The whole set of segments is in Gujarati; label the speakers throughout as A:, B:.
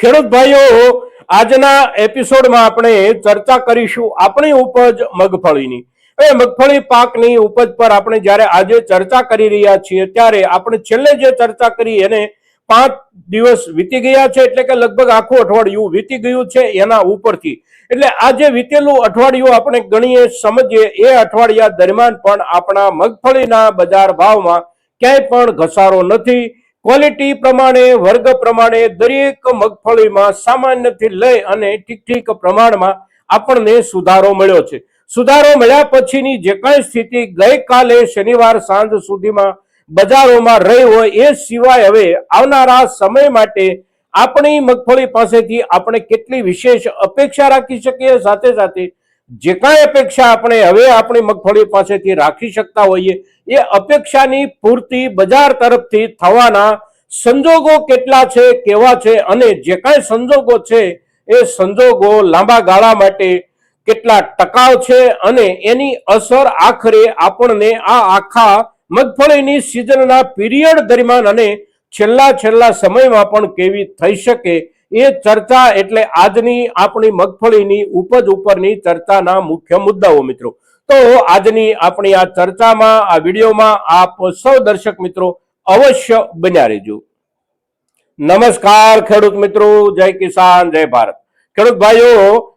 A: ખેડૂત ભાઈઓ, આજના એપિસોડમાં આપણે ચર્ચા કરીશું આપણી ઉપજ મગફળીની. એ મગફળી પાકની ઉપજ પર આપણે જ્યારે આજે ચર્ચા કરી રહ્યા છીએ, ત્યારે આપણે છેલ્લે જે ચર્ચા કરી એને પાંચ દિવસ વીતી ગયા છે, એટલે કે લગભગ આખું અઠવાડિયું વીતી ગયું છે એના ઉપરથી. એટલે આ જે વીતેલું અઠવાડિયું આપણે ગણીએ, સમજીએ, એ અઠવાડિયા દરમિયાન પણ આપણા મગફળીના બજાર ભાવમાં ક્યાંય પણ ઘસારો નથી. ક્વોલિટી પ્રમાણે, વર્ગ પ્રમાણે દરેક મગફળીમાં સામાન્યથી લઈ અને ઠીક ઠીક પ્રમાણમાં આપણને સુધારો મળ્યો છે. સુધારો મળ્યા પછીની જે કઈ સ્થિતિ ગઈકાલે શનિવાર સાંજ સુધીમાં બજારોમાં રહી હોય એ સિવાય હવે આવનારા સમય માટે આપણી મગફળી પાસેથી આપણે કેટલી વિશેષ અપેક્ષા રાખી શકીએ? સાથે સાથે જે કાંઈ અપેક્ષા આપણે હવે આપણી મગફળી પાસેથી રાખી શકતા હોઈએ, એ અપેક્ષાની પૂર્તિ બજાર તરફથી થવાના સંજોગો કેટલા છે, કેવા છે અને જે કાંઈ સંજોગો છે, એ સંજોગો લાંબા ગાળા માટે કેટલા ટકાઉ છે અને એની અસર આખરે આપણને આ આખા મગફળીની સિઝનના પીરિયડ દરમિયાન અને છેલ્લા છેલ્લા સમયમાં પણ કેવી થઈ શકે એ ચર્ચા એટલે આજની આપણી મગફળીની ઉપજ ઉપરની ચર્ચાના મુખ્ય મુદ્દાઓ મિત્રો. તો આજની આપણી આ ચર્ચામાં, આ વિડીયોમાં આપ સૌ દર્શક મિત્રો અવશ્ય બન્યા રહેજો. નમસ્કાર ખેડૂત મિત્રો, જય કિસાન, જય ભારત. ખેડૂત ભાઈઓ,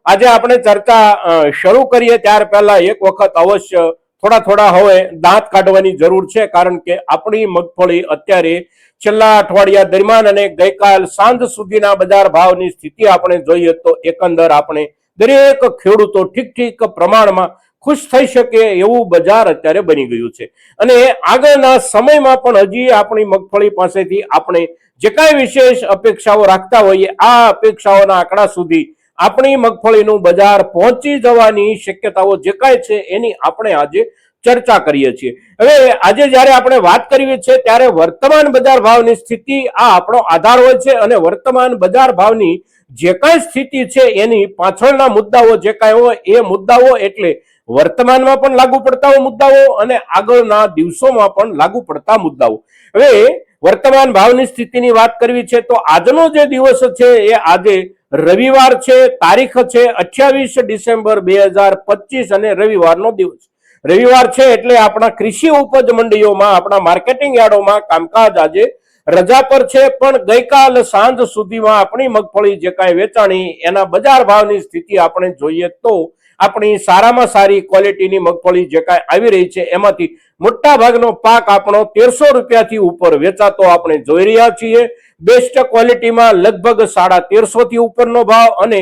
A: આજે આપણે ચર્ચા શરૂ કરીએ. ત્યાર પહેલા એક વખત અવશ્ય થોડા થોડા હવે દાંત કાઢવાની જરૂર છે, કારણ કે આપણી મગફળી અત્યારે છેલ્લા અઠવાડિયા દરમિયાન અને ગઈકાલ સાંજ સુધીના બજાર ભાવની સ્થિતિ આપણે જોઈએ તો એકંદર આપણે દરેક ખેડૂતો ઠીક ઠીક પ્રમાણમાં ખુશ થઈ શકે એવું બજાર અત્યારે બની ગયું છે. અને આગળના સમયમાં પણ હજી આપણી મગફળી પાસેથી આપણે જે કાંઈ વિશેષ અપેક્ષાઓ રાખતા હોઈએ, આ અપેક્ષાઓના આંકડા સુધી આપણી મગફળીનું બજાર પહોંચી જવાની શક્યતાઓ જે કાંઈ છે એની આપણે આજે ચર્ચા કરીએ છીએ. હવે આજે જ્યારે આપણે વાત કરીએ છીએ ત્યારે વર્તમાન બજાર ભાવની સ્થિતિ આ આપણો આધાર હોય છે અને વર્તમાન બજાર ભાવની જે કાંઈ સ્થિતિ છે એની પાછળના મુદ્દાઓ જે કાંઈ હોય એ મુદ્દાઓ એટલે વર્તમાનમાં પણ લાગુ પડતા મુદ્દાઓ અને આગળના દિવસોમાં પણ લાગુ પડતા મુદ્દાઓ. હવે વર્તમાન ભાવની સ્થિતિની વાત કરવી છે તો આજનો જે દિવસ છે એ આજે રવિવાર છે, તારીખ છે, અઠ્યાવીસ ડિસેમ્બર બે હજાર પચીસ અને રવિવારનો દિવસ. રવિવાર છે એટલે આપણા કૃષિ ઉપજ મંડીઓમાં, આપણા માર્કેટિંગ યાર્ડોમાં કામકાજ આજે રજા પર છે, પણ ગઈકાલ સાંજ સુધીમાં આપણી મગફળી જે કાંઈ વેચાણી, એના બજાર ભાવની સ્થિતિ આપણે જોઈએ તો આપણી સારામાં સારી ક્વોલિટીની મગફળી જે કાંઈ આવી રહી છે, એમાંથી મોટા ભાગનો પાક આપણો તેરસો રૂપિયાથી ઉપર વેચાતો આપણે જોઈ રહ્યા છીએ. બેસ્ટ ક્વોલિટીમાં લગભગ સાડા તેરસો થી ઉપરનો ભાવ અને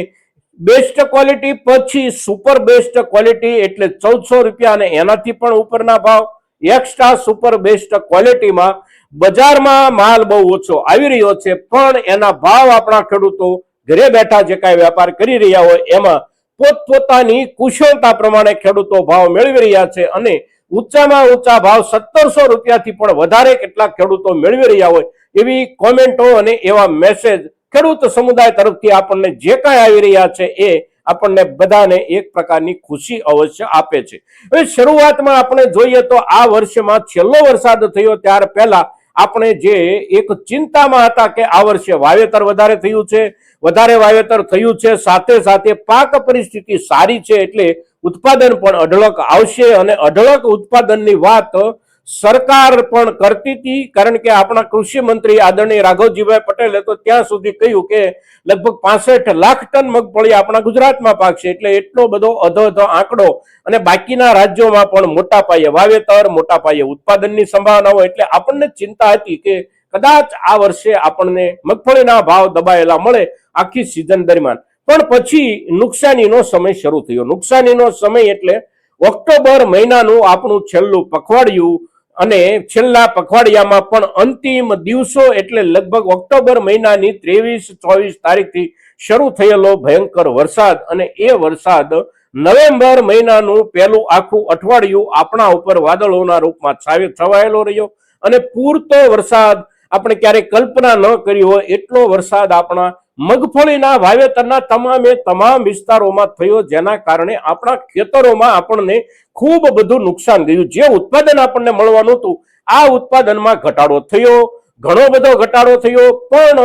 A: બેસ્ટ ક્વોલિટી પછી સુપર બેસ્ટ ક્વોલિટી એટલે ચૌદસો રૂપિયા અને એનાથી પણ ઉપરના ભાવ. એક્સ્ટ્રા સુપર બેસ્ટ ક્વોલિટીમાં બજારમાં માલ બહુ ઓછો આવી રહ્યો છે, પણ એના ભાવ આપણા ખેડૂતો ઘરે બેઠા જે કાંઈ વેપાર કરી રહ્યા હોય એમાં પોતપોતાની કુશળતા પ્રમાણે ખેડૂતો ભાવ મેળવી રહ્યા છે અને ઊંચામાં ઊંચા ભાવ સત્તરસો રૂપિયાથી પણ વધારે કેટલાક ખેડૂતો મેળવી રહ્યા હોય એવી કોમેન્ટો અને એવા મેસેજ ખેડૂત સમુદાય તરફથી આપણને જે કાંઈ આવી રહ્યા છે એ આપણને બધાને એક પ્રકારની ખુશી અવશ્ય આપે છે. હવે શરૂઆતમાં આપણે જોઈએ તો આ વર્ષમાં છેલ્લો વરસાદ થયો ત્યાર પહેલા આપણે જે એક ચિંતામાં હતા કે આ વર્ષે વાવેતર વધારે થયું છે, વધારે વાવેતર થયું છે, સાથે સાથે પાક પરિસ્થિતિ સારી છે એટલે ઉત્પાદન પણ અઢળક આવશે અને અઢળક ઉત્પાદનની વાત સરકાર પણ કરતી હતી, કારણ કે આપણા કૃષિ મંત્રી આદરણીય રાઘવજીભાઈ પટેલે તો ત્યાં સુધી કહ્યું કે લગભગ પાસઠ લાખ ટન મગફળી આપણા ગુજરાતમાં પાકશે, એટલે એટલો બધો અધો અધો આંકડો અને બાકીના રાજ્યોમાં પણ મોટા પાયે વાવેતર, મોટા પાયે ઉત્પાદનની સંભાવનાઓ, એટલે આપણને ચિંતા હતી કે કદાચ આ વર્ષે આપણને મગફળીના ભાવ દબાયેલા મળે આખી સિઝન દરમિયાન. પણ પછી નુકસાનીનો સમય શરૂ થયો. નુકસાનીનો સમય એટલે ઓક્ટોબર મહિનાનું આપણું છેલ્લું પખવાડિયું અને છેલ્લા પખવાડિયામાં પણ અંતિમ દિવસો એટલે લગભગ ઓક્ટોબર મહિનાની ત્રેવીસ, ચોવીસ તારીખથી શરૂ થયેલો ભયંકર વરસાદ અને એ વરસાદ નવેમ્બર મહિનાનું પહેલું આખું અઠવાડિયું આપણા ઉપર વાદળોના રૂપમાં છાવે- છવાયેલો રહ્યો અને પૂરતો વરસાદ આપણે ક્યારેય કલ્પના ન કરી હોય એટલો વરસાદ આપણા મગફળીના વાવેતરના તમામે તમામ વિસ્તારોમાં થયો, જેના કારણે આપણા ખેતરોમાં આપણને ખૂબ બધું નુકસાન ગયું જે ઉત્પાદન આપણને મળવાનું હતું, આ ઉત્પાદનમાં ઘટાડો થયો, ઘણો બધો ઘટાડો થયો, પણ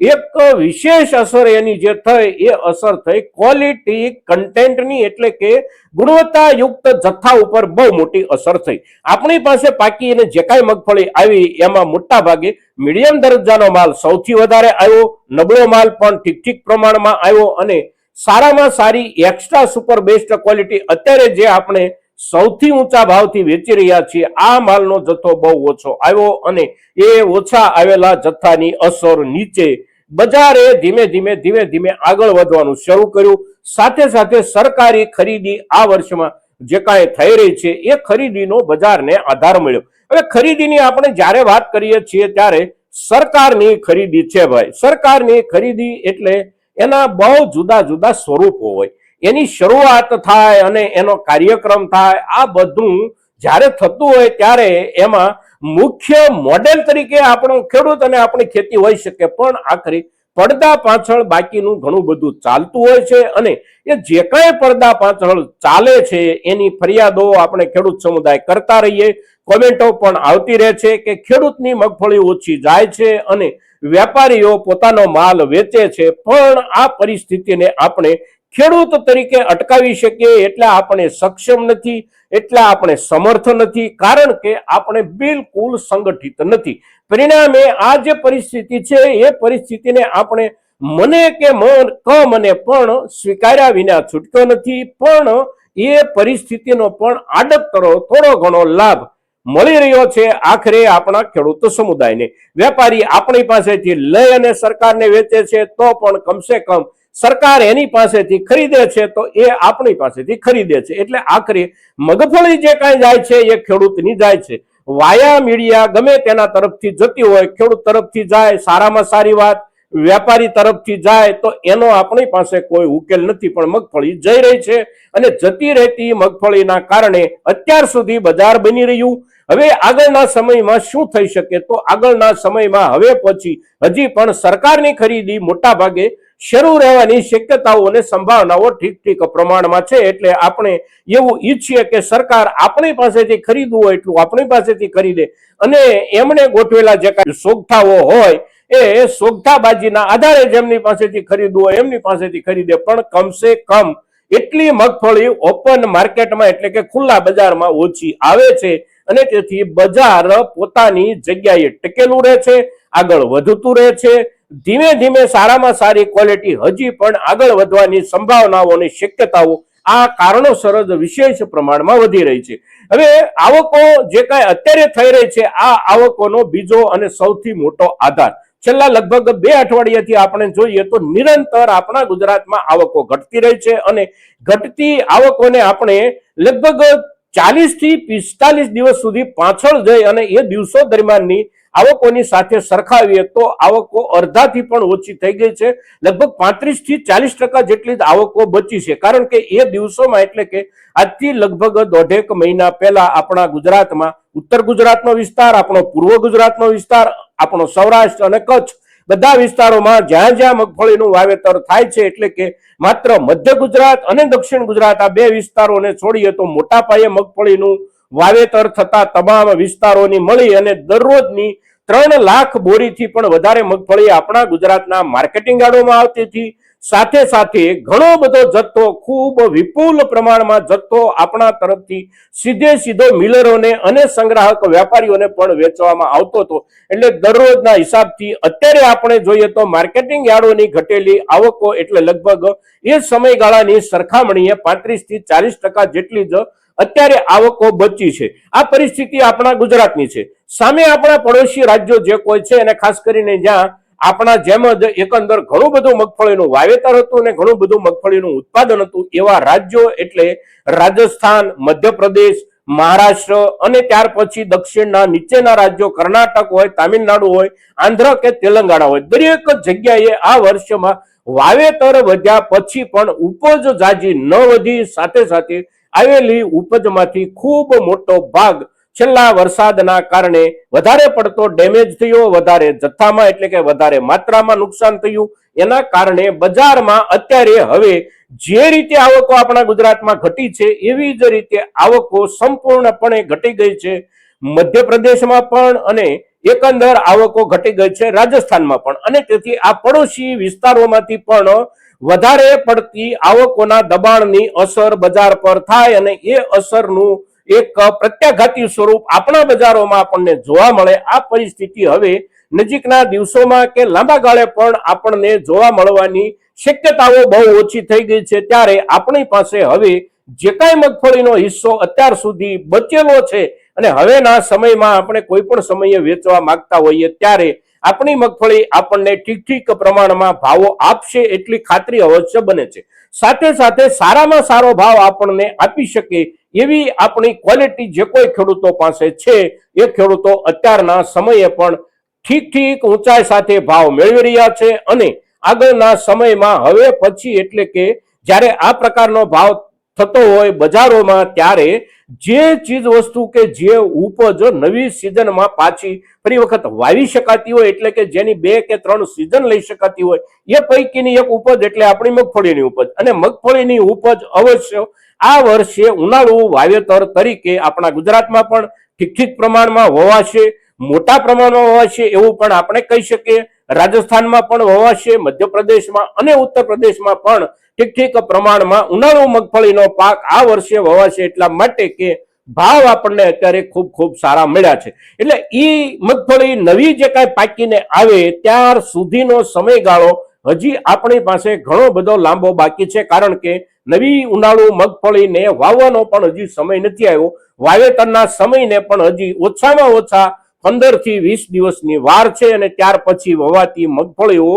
A: એક વિશેષ અસર એની જે થઈ, એ અસર થઈ ક્વોલિટી કન્ટેન્ટની એટલે કે ગુણવત્તાયુક્ત જથ્થા ઉપર બહુ મોટી અસર થઈ. આપણી પાસે પાકી અને જે કાંઈ મગફળી આવી, એમાં મોટા ભાગે મીડિયમ દરજ્જાનો માલ સૌથી વધારે આવ્યો, નબળો માલ પણ ઠીક ઠીક પ્રમાણમાં આવ્યો અને સારામાં સારી એક્સ્ટ્રા સુપર બેસ્ટ ક્વોલિટી અત્યારે જે આપણે સૌથી ઊંચા ભાવથી વેચી રહ્યા છીએ. આ માલનો જથ્થો બહુ ઓછો આવ્યો અને એ ઓછા આવેલા જથ્થાની અસર નીચે બજારે ધીમે ધીમે ધીમે ધીમે આગળ વધવાનું શરૂ કર્યું. સાથે સાથે સરકારી ખરીદી આ વર્ષમાં જે કાંઈ થઈ રહી છે, એ ખરીદીનો બજારને આધાર મળ્યો. હવે ખરીદીની આપણે જ્યારે વાત કરીએ છીએ ત્યારે સરકારની ખરીદી છે ભાઈ. સરકારની ખરીદી એટલે એના બહુ જુદા જુદા સ્વરૂપો હોય. એની શરૂઆત થાય અને એનો કાર્યક્રમ થાય, આ બધું જ્યારે થતું હોય ત્યારે એમાં મુખ્ય મોડેલ તરીકે આપણો ખેડૂત અને આપણી ખેતી હોઈ શકે. પણ આખરી પડદા પાછળ બાકીનું ઘણું બધું ચાલતું હોય છે અને એ જે કાંઈ પડદા પાછળ ચાલે છે એની ફરિયાદો આપણે ખેડૂત સમુદાય કરતા રહીએ. કોમેન્ટો પણ આવતી રહે છે કે ખેડૂતની મગફળી ઓછી જાય છે અને વેપારીઓ પોતાનો માલ વેચે છે. પણ આ પરિસ્થિતિને આપણે ખેડૂત તરીકે અટકાવી શકીએ એટલે આપણે સક્ષમ નથી, એટલે આપણે સમર્થ નથી, કારણ કે આપણે બિલકુલ સંગઠિત નથી. પરિણામે આ જે પરિસ્થિતિ છે, એ પરિસ્થિતિને આપણે મને કે મન, ક મને પણ સ્વીકાર્યા વિના છૂટક્યો નથી, પણ એ પરિસ્થિતિનો પણ આડકતરો થોડો ઘણો લાભ મળી રહ્યો છે આખરે આપણા ખેડૂત સમુદાયને. વેપારી આપણી પાસેથી લઈ અને સરકારને વેચે છે, તો પણ કમસે કમ સરકાર એની પાસેથી ખરીદે છે તો એ આપણી પાસેથી ખરીદે છે. એટલે આખરે મગફળી જે કાંઈ જાય છે એ ખેડૂતની જાય છે. વાયા મીડિયા ગમે તેના તરફથી જતી હોય, ખેડૂત તરફથી જાય, સારામાં સારી વાત વેપારી તરફથી જાય, તો એનો આપણી પાસે કોઈ ઉકેલ નથી. પણ મગફળી જઈ રહી છે અને જતી રહેતી મગફળીના કારણે અત્યાર સુધી બજાર બની રહ્યું. હવે આગળના સમયમાં શું થઈ શકે? તો આગળના સમયમાં હવે પછી હજી પણ સરકારની ખરીદી મોટા ભાગે શરૂ રહેવાની શક્યતાઓ અને સંભાવનાઓ ઠીક ઠીક પ્રમાણમાં છે એટલે આપણે એવું ઈચ્છીએ કે સરકાર આપણી પાસેથી ખરીદવું હોય એટલું આપણી પાસેથી ખરીદે. અને એમણે ગોઠવેલા જે કાંઈ સોગઠાઓ હોય એ સોગઠાબાજીના આધારે જેમની પાસેથી ખરીદવું હોય, એમની પાસેથી ખરીદે. પણ કમસે કમ એટલી મગફળી ઓપન માર્કેટમાં એટલે કે ખુલ્લા બજારમાં ઓછી આવે છે અને તેથી બજાર પોતાની જગ્યાએ ટકેલું રહે છે, આગળ વધતું રહે છે ધીમે ધીમે સારામાં સારી ક્વોલિટી હજી પણ આગળ વધવાની સંભાવનાઓ અને શક્યતાઓ આ કારણોસર જ વિશેષ પ્રમાણમાં વધી રહી છે. હવે આવકો જે કાંઈ અત્યારે થઈ રહી છે, આ આવકોનો બીજો અને સૌથી મોટો આધાર. છેલ્લા લગભગ બે અઠવાડિયાથી આપણે જોઈએ તો નિરંતર આપણા ગુજરાતમાં આવકો ઘટતી રહી છે અને ઘટતી આવકોને આપણે લગભગ ચાલીસથી પિસ્તાલીસ દિવસ સુધી પાછળ જઈ અને એ દિવસો દરમિયાનની આવકોની સાથે સરખાવીએ તો આવકો અડધાથી પણ ઓછી થઈ ગઈ છે. લગભગ પાંત્રીસથી ચાલીસ ટકા જેટલી આવકો બચી છે. કારણ કે એ દિવસોમાં એટલે કે આજથી લગભગ દોઢેક મહિના પહેલા આપણા ગુજરાતમાં, ઉત્તર ગુજરાતનો વિસ્તાર, આપણો પૂર્વ ગુજરાતનો વિસ્તાર, આપણો સૌરાષ્ટ્ર અને કચ્છ બધા વિસ્તારોમાં જ્યાં જ્યાં મગફળીનું વાવેતર થાય છે એટલે કે માત્ર મધ્ય ગુજરાત અને દક્ષિણ ગુજરાત આ બે વિસ્તારોને છોડીએ તો મોટા પાયે મગફળીનું વાવેતર થતા તમામ વિસ્તારોની મળી અને દરરોજની ત્રણ લાખ બોરીથી પણ વધારે મગફળી આપણા ગુજરાતના માર્કેટિંગ યાર્ડોમાં આવતી હતી. સાથે સાથે ઘણો બધો જથ્થો, ખૂબ વિપુલ પ્રમાણમાં જથ્થો આપણા તરફથી સીધે સીધો મિલરોને અને સંગ્રાહક વેપારીઓને પણ વેચવામાં આવતો હતો. એટલે દરરોજના હિસાબથી અત્યારે આપણે જોઈએ તો માર્કેટિંગ યાર્ડોની ઘટેલી આવકો એટલે લગભગ એ સમયગાળાની સરખામણીએ પાંત્રીસથી ચાલીસ ટકા જેટલી જ અત્યારે આવકો બચી છે. આ પરિસ્થિતિ આપણા ગુજરાતની છે. સામે આપણા પડોશી રાજ્યો જે કોઈ છે અને ખાસ કરીને જ્યાં આપણા જેમ જ એકંદર ઘણું બધું મગફળીનું વાવેતર હતું અને ઘણું બધું મગફળીનું ઉત્પાદન હતું, એવા રાજ્યો એટલે રાજસ્થાન, મધ્યપ્રદેશ, મહારાષ્ટ્ર અને ત્યાર પછી દક્ષિણના, નીચેના રાજ્યો, કર્ણાટક હોય, તામિલનાડુ હોય, આંધ્ર કે તેલંગાણા હોય, દરેક જગ્યાએ આ વર્ષમાં વાવેતર વધ્યા પછી પણ ઉપજ જાજી ન વધી સાથે સાથે આવેલી ઉપજમાંથી ખૂબ મોટો ભાગ છેલ્લા વરસાદના કારણે વધારે પડતો ડેમેજ થયો, વધારે જથ્થામાં એટલે કે વધારે માત્રામાં નુકસાન થયું. એના કારણે બજારમાં અત્યારે હવે જે રીતે આવકો આપણા ગુજરાતમાં ઘટી છે, એવી જ રીતે આવકો સંપૂર્ણપણે ઘટી ગઈ છે. મધ્યપ્રદેશમાં પણ અને એકંદર આવકો ઘટી ગઈ છે, રાજસ્થાનમાં પણ. અને તેથી આ પડોશી વિસ્તારોમાંથી પણ વધારે પડતી આવકોના દબાણની અસર બજાર પર થાય અને એ અસરનું એક પ્રત્યાઘાતી સ્વરૂપ આપણા બજારોમાં આપણને જોવા મળે. આ પરિસ્થિતિ હવે નજીકના દિવસોમાં કે લાંબા ગાળે પણ આપણને જોવા મળવાની શક્યતાઓ બહુ ઓછી થઈ ગઈ છે. ત્યારે આપણી પાસે હવે જે કાંઈ મગફળીનો હિસ્સો અત્યાર સુધી બચેલો છે અને હવેના સમયમાં આપણે કોઈ પણ સમયે વેચવા માંગતા હોઈએ ત્યારે આપણી મગફળી આપણને ઠીક ઠીક પ્રમાણમાં ભાવો આપશે એટલી ખાતરી અવશ્ય બને છે. સાથે સાથે સારામાં સારો ભાવ આપણને આપી શકે એવી આપણી ક્વોલિટી જે કોઈ ખેડૂતો પાસે છે, એ ખેડૂતો અત્યારના સમયે પણ ઠીક ઠીક ઊંચાઈ સાથે ભાવ મેળવી રહ્યા છે અને આગળના સમયમાં હવે પછી એટલે કે જ્યારે આ પ્રકારનો ભાવ થતો હોય બજારોમાં ત્યારે જે ચીજ વસ્તુ કે જે ઉપજ નવી સિઝનમાં પાછી ફરી વખત વાવી શકાતી હોય, એટલે કે જેની બે કે ત્રણ સિઝન લઈ શકાતી હોય, એ પૈકીની એક ઉપજ એટલે આપણી મગફળીની ઉપજ. અને મગફળીની ઉપજ અવશ્ય આ વર્ષે ઉનાળુ વાવેતર તરીકે આપણા ગુજરાતમાં પણ ઠીક ઠીક પ્રમાણમાં વવાશે, મોટા પ્રમાણમાં વવાશે એવું પણ આપણે કહી શકીએ. રાજસ્થાનમાં પણ વવાશે, મધ્યપ્રદેશમાં અને ઉત્તર પ્રદેશમાં પણ ઠીક ઠીક પ્રમાણમાં ઉનાળુ મગફળીનો પાક આ વર્ષે વવાશે એટલા માટે કે ભાવ આપણને અત્યારે ખૂબ ખૂબ સારા મળ્યા છે. એટલે ઈ મગફળી નવી જે કાંઈ પાકીને આવે ત્યાર સુધીનો સમયગાળો હજી આપણી પાસે ઘણો બધો લાંબો બાકી છે. કારણ કે નવી ઉનાળુ મગફળીને વાવવાનો પણ હજી સમય નથી આવ્યો. વાવેતરના સમયને પણ હજી ઓછામાં ઓછા પંદરથી વીસ દિવસની વાર છે અને ત્યાર પછી વવાતી મગફળીઓ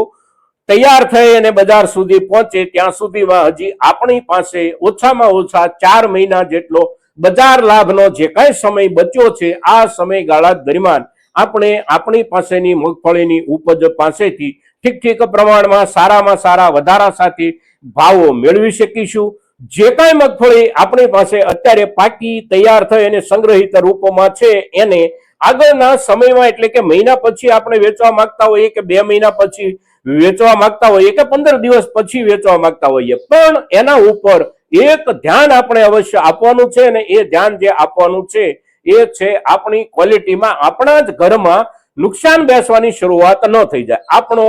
A: તૈયાર થઈ અને બજાર સુધી પહોંચે, ત્યાં સુધીમાં હજી આપણી પાસે ઓછામાં ઓછા ચાર મહિના જેટલો બજાર લાભનો જે કાંઈ સમય બચ્યો છે, આ સમયગાળા દરમિયાન આપણે આપણી પાસેની મગફળીની ઉપજ પાસેથી ઠીક ઠીક પ્રમાણમાં સારામાં સારા વધારા સાથે ભાવો મેળવી શકીશું. જે કાંઈ મગફળી આપણી પાસે અત્યારે પાકી, તૈયાર થઈ અને સંગ્રહિત રૂપમાં છે, એને આગળના સમયમાં એટલે કે મહિના પછી આપણે વેચવા માંગતા હોઈએ કે બે મહિના પછી વેચવા માંગતા હોઈએ કે પંદર દિવસ પછી વેચવા માંગતા હોઈએ. પણ એના ઉપર એક ધ્યાન આપણે અવશ્ય આપવાનું છે અને એ ધ્યાન જે આપવાનું છે, એ છે આપણી ક્વોલિટીમાં આપણા જ ઘરમાં નુકસાન બેસવાની શરૂઆત ન થઈ જાય. આપણો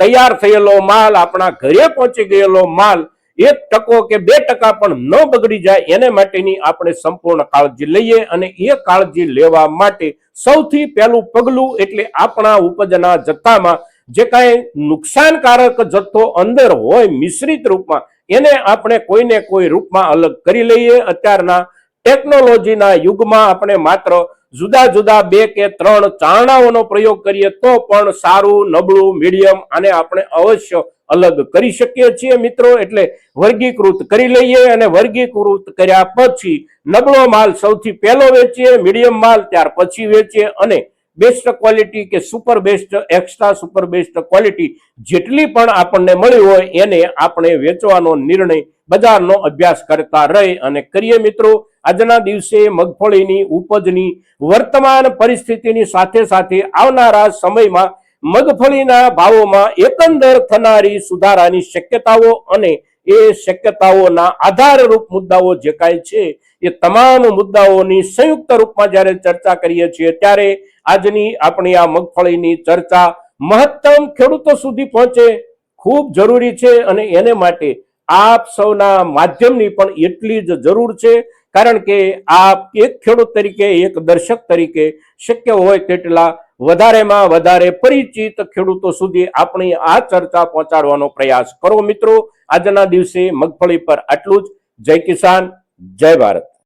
A: તૈયાર થયેલો માલ, આપણા ઘરે પહોંચી ગયેલો માલ, એક ટકો કે બે ટકા પણ ન બગડી જાય, એને માટેની આપણે સંપૂર્ણ કાળજી લઈએ અને એ કાળજી લેવા માટે સૌથી પહેલું પગલું એટલે આપણા ઉપજના જથ્થામાં જે કાંઈ નુકસાનકારક જથ્થો અંદર હોય મિશ્રિત રૂપમાં, એને આપણે કોઈને કોઈ રૂપમાં અલગ કરી લઈએ. અત્યારના ટેકનોલોજીના યુગમાં આપણે માત્ર જુદા જુદા બે કે ત્રણ ચારણાઓનો પ્રયોગ કરીએ તો પણ સારું, નબળું, મીડિયમ, આને આપણે અવશ્ય અલગ કરી શકીએ છીએ મિત્રો. એટલે વર્ગીકૃત કરી લઈએ અને વર્ગીકૃત કર્યા પછી નબળો માલ સૌથી પહેલો વેચીએ, મીડિયમ માલ ત્યાર પછી વેચીએ અને બેસ્ટ ક્વોલિટી કે super best extra super best quality જેટલી પણ આપણને મળી હોય એને આપણે વેચવાનો નિર્ણય બજારનો અભ્યાસ કરતા રહી. અને કરીએ મિત્રો, આજના દિવસે મગફળીની ઉપજની વર્તમાન પરિસ્થિતિની સાથે સાથે આવનારા સમયમાં મગફળીના ભાવોમાં એકંદર થનારી સુધારાની શક્યતાઓ અને એ શક્યતાઓના આધારરૂપ મુદ્દાઓ જે કાંઈ છે, એ તમામ મુદ્દાઓની સંયુક્ત રૂપમાં જ્યારે ચર્ચા કરીએ છીએ ત્યારે આજની આપણી આ મગફળીની ચર્ચા મહત્તમ ખેડૂતો સુધી પહોંચે ખૂબ જરૂરી છે અને એને માટે આપ સૌના માધ્યમની પણ એટલી જ જરૂર છે. કારણ કે આપ એક ખેડૂત તરીકે, એક દર્શક તરીકે શક્ય હોય તેટલા વધારેમાં વધારે પરિચિત ખેડૂતો સુધી આપણી આ ચર્ચા પહોંચાડવાનો પ્રયાસ કરો મિત્રો. આજના દિવસે મગફળી પર આટલું જ. જય કિસાન, જય ભારત.